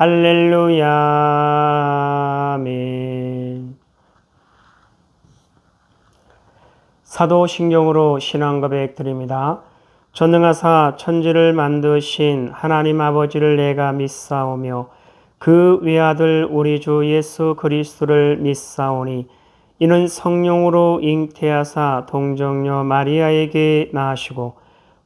할렐루야, 아멘. 사도신경으로 신앙 고백 드립니다. 전능하사 천지를 만드신 하나님 아버지를 내가 믿사오며 그 외아들 우리 주 예수 그리스도를 믿사오니 이는 성령으로 잉태하사 동정녀 마리아에게 나시고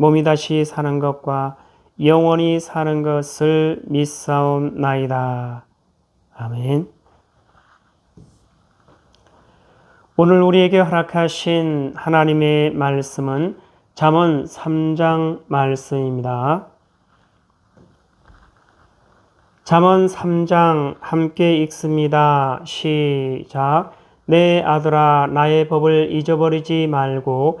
몸이 다시 사는 것과 영원히 사는 것을 믿사옵나이다. 아멘. 오늘 우리에게 허락하신 하나님의 말씀은 잠언 3장 말씀입니다. 잠언 3장 함께 읽습니다. 시작. 내 아들아 나의 법을 잊어버리지 말고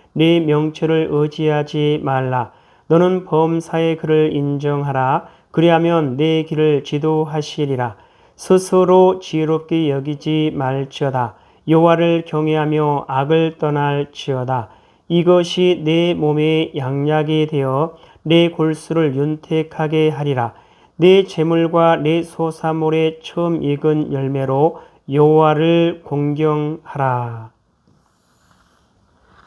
네 명철을 의지하지 말라. 너는 범사의 그를 인정하라. 그리하면 내 길을 지도하시리라. 스스로 지혜롭게 여기지 말지어다. 여호와를 경외하며 악을 떠날지어다. 이것이 내 몸의 양약이 되어 내 골수를 윤택하게 하리라. 내 재물과 내 소사물의 처음 익은 열매로 여호와를 공경하라.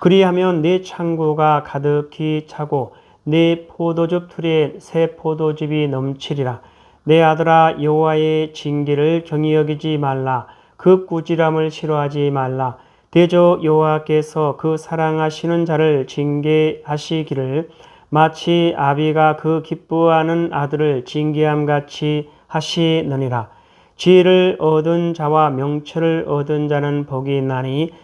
그리하면 내 창고가 가득히 차고 내 포도즙 틀에 새 포도즙이 넘치리라. 내 아들아 여호와의 징계를 경히 여기지 말라. 그 꾸지람을 싫어하지 말라. 대저 여호와께서 그 사랑하시는 자를 징계하시기를 마치 아비가 그 기뻐하는 아들을 징계함 같이 하시느니라. 지혜를 얻은 자와 명철을 얻은 자는 복이 있나니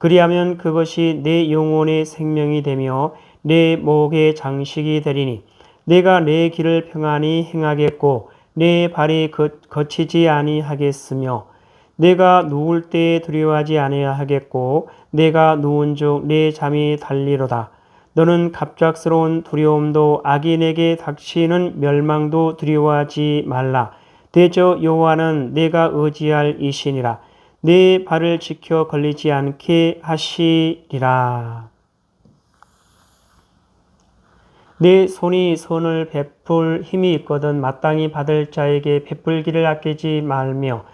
그리하면 그것이 내 영혼의 생명이 되며 내 목의 장식이 되리니 내가 내 길을 평안히 행하겠고 내 발이 거치지 아니하겠으며 내가 누울 때 두려워하지 아니하겠고 내가 누운즉 내 잠이 달리로다. 너는 갑작스러운 두려움도 악인에게 닥치는 멸망도 두려워하지 말라. 대저 여호와는 내가 의지할 이신이라. 내 발을 지켜 걸리지 않게 하시리라. 내 손이 손을 베풀 힘이 있거든 마땅히 받을 자에게 베풀기를 아끼지 말며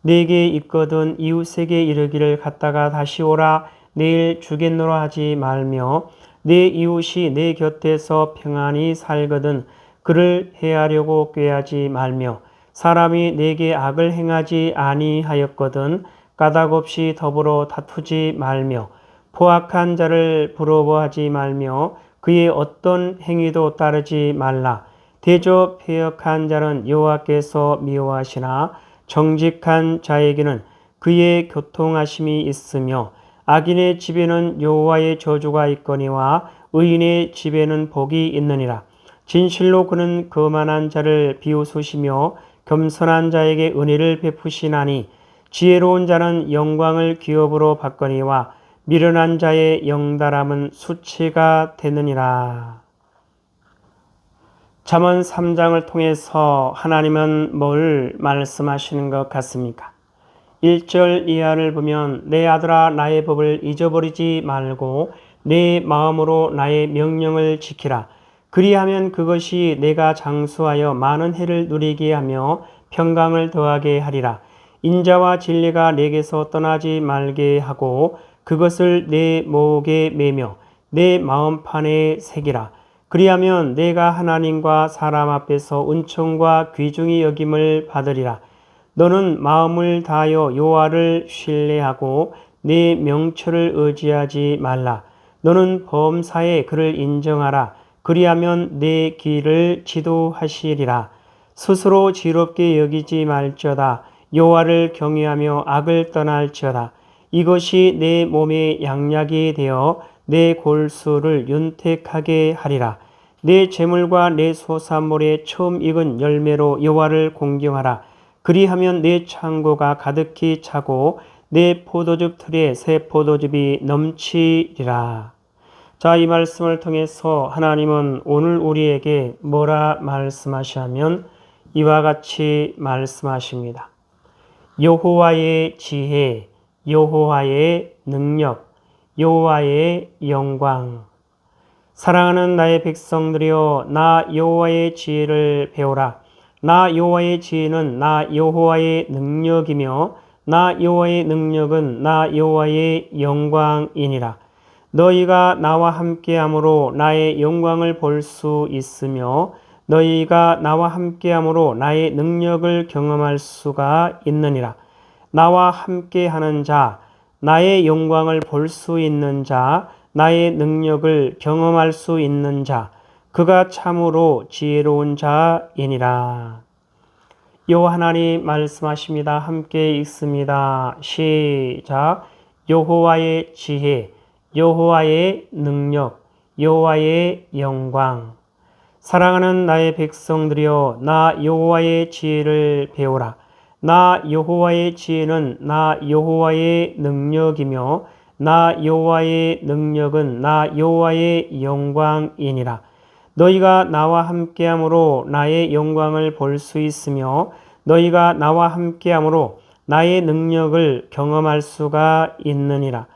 내게 있거든 이웃에게 이르기를 갔다가 다시 오라 내일 주겠노라 하지 말며 내 이웃이 내 곁에서 평안히 살거든 그를 해하려고 꾀하지 말며 사람이 내게 악을 행하지 아니하였거든 까닭 없이 더불어 다투지 말며 포악한 자를 부러워하지 말며 그의 어떤 행위도 따르지 말라. 대저 폐역한 자는 여호와께서 미워하시나 정직한 자에게는 그의 교통하심이 있으며 악인의 집에는 여호와의 저주가 있거니와 의인의 집에는 복이 있느니라. 진실로 그는 거만한 자를 비웃으시며 겸손한 자에게 은혜를 베푸시나니 지혜로운 자는 영광을 기업으로 받거니와 미련한 자의 영달함은 수치가 되느니라. 잠언 3장을 통해서 하나님은 뭘 말씀하시는 것 같습니까? 1절 이하를 보면 내 아들아 나의 법을 잊어버리지 말고 내 마음으로 나의 명령을 지키라. 그리하면 그것이 내가 장수하여 많은 해를 누리게 하며 평강을 더하게 하리라. 인자와 진리가 내게서 떠나지 말게 하고 그것을 내 목에 매며 내 마음판에 새기라. 그리하면 내가 하나님과 사람 앞에서 은총과 귀중히 여김을 받으리라. 너는 마음을 다하여 여호와를 신뢰하고 내 명철을 의지하지 말라. 너는 범사에 그를 인정하라. 그리하면 내 길을 지도하시리라. 스스로 지롭게 여기지 말지어다. 여호와를 경외하며 악을 떠날지어다. 이것이 내 몸의 양약이 되어 내 골수를 윤택하게 하리라. 내 재물과 내 소산물의 처음 익은 열매로 여호와를 공경하라. 그리하면 내 창고가 가득히 차고 내 포도즙 틀에 새 포도즙이 넘치리라. 자, 이 말씀을 통해서 하나님은 오늘 우리에게 뭐라 말씀하시냐면 이와 같이 말씀하십니다. 여호와의 지혜, 여호와의 능력, 여호와의 영광. 사랑하는 나의 백성들이여 나 여호와의 지혜를 배우라. 나 여호와의 지혜는 나 여호와의 능력이며 나 여호와의 능력은 나 여호와의 영광이니라. 너희가 나와 함께함으로 나의 영광을 볼 수 있으며 너희가 나와 함께함으로 나의 능력을 경험할 수가 있느니라. 나와 함께하는 자, 나의 영광을 볼 수 있는 자, 나의 능력을 경험할 수 있는 자, 그가 참으로 지혜로운 자이니라. 여호와 하나님 말씀하십니다. 함께 읽습니다. 시작. 여호와의 지혜, 여호와의 능력, 여호와의 영광. 사랑하는 나의 백성들이여 나 여호와의 지혜를 배우라. 나 여호와의 지혜는 나 여호와의 능력이며 나 여호와의 능력은 나 여호와의 영광이니라. 너희가 나와 함께함으로 나의 영광을 볼 수 있으며 너희가 나와 함께함으로 나의 능력을 경험할 수가 있느니라.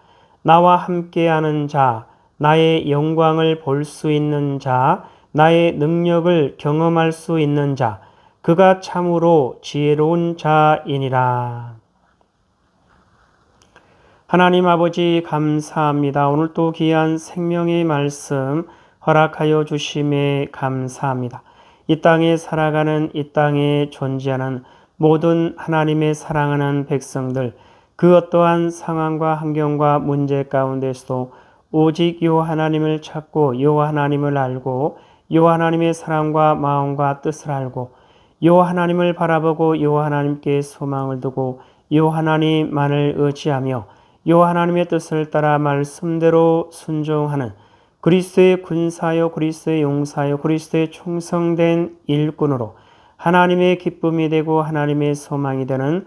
나와 함께하는 자, 나의 영광을 볼 수 있는 자, 나의 능력을 경험할 수 있는 자, 그가 참으로 지혜로운 자이니라. 하나님 아버지 감사합니다. 오늘 또 귀한 생명의 말씀 허락하여 주심에 감사합니다. 이 땅에 살아가는 이 땅에 존재하는 모든 하나님의 사랑하는 백성들 그 어떠한 상황과 환경과 문제 가운데서도 오직 요 하나님을 찾고 요 하나님을 알고 요 하나님의 사랑과 마음과 뜻을 알고 요 하나님을 바라보고 요 하나님께 소망을 두고 요 하나님만을 의지하며 요 하나님의 뜻을 따라 말씀대로 순종하는 그리스도의 군사요 그리스도의 용사요 그리스도의 충성된 일꾼으로 하나님의 기쁨이 되고 하나님의 소망이 되는